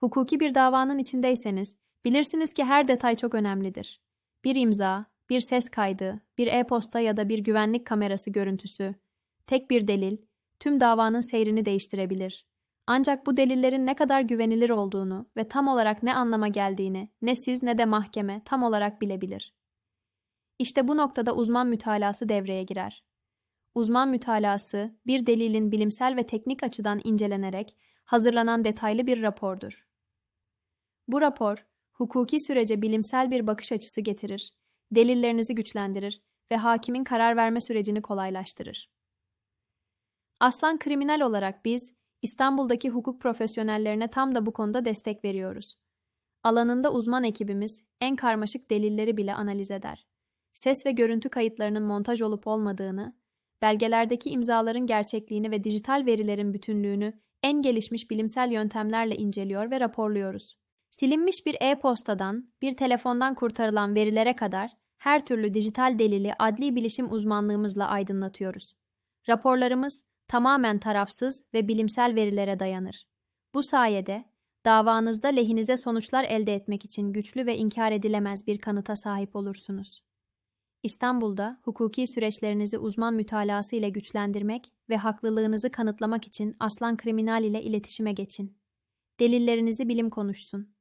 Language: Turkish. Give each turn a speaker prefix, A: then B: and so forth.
A: Hukuki bir davanın içindeyseniz, bilirsiniz ki her detay çok önemlidir. Bir imza, bir ses kaydı, bir e-posta ya da bir güvenlik kamerası görüntüsü, tek bir delil, tüm davanın seyrini değiştirebilir. Ancak bu delillerin ne kadar güvenilir olduğunu ve tam olarak ne anlama geldiğini ne siz ne de mahkeme tam olarak bilebilir. İşte bu noktada uzman mütalası devreye girer. Uzman mütalası, bir delilin bilimsel ve teknik açıdan incelenerek hazırlanan detaylı bir rapordur. Bu rapor, hukuki sürece bilimsel bir bakış açısı getirir, delillerinizi güçlendirir ve hakimin karar verme sürecini kolaylaştırır. Aslan kriminal olarak biz, İstanbul'daki hukuk profesyonellerine tam da bu konuda destek veriyoruz. Alanında uzman ekibimiz en karmaşık delilleri bile analiz eder. Ses ve görüntü kayıtlarının montaj olup olmadığını, belgelerdeki imzaların gerçekliğini ve dijital verilerin bütünlüğünü en gelişmiş bilimsel yöntemlerle inceliyor ve raporluyoruz. Silinmiş bir e-postadan, bir telefondan kurtarılan verilere kadar her türlü dijital delili adli bilişim uzmanlığımızla aydınlatıyoruz. Raporlarımız tamamen tarafsız ve bilimsel verilere dayanır. Bu sayede davanızda lehinize sonuçlar elde etmek için güçlü ve inkar edilemez bir kanıta sahip olursunuz. İstanbul'da hukuki süreçlerinizi uzman mütalası ile güçlendirmek ve haklılığınızı kanıtlamak için Aslan Kriminal ile iletişime geçin. Delillerinizi bilim konuşsun.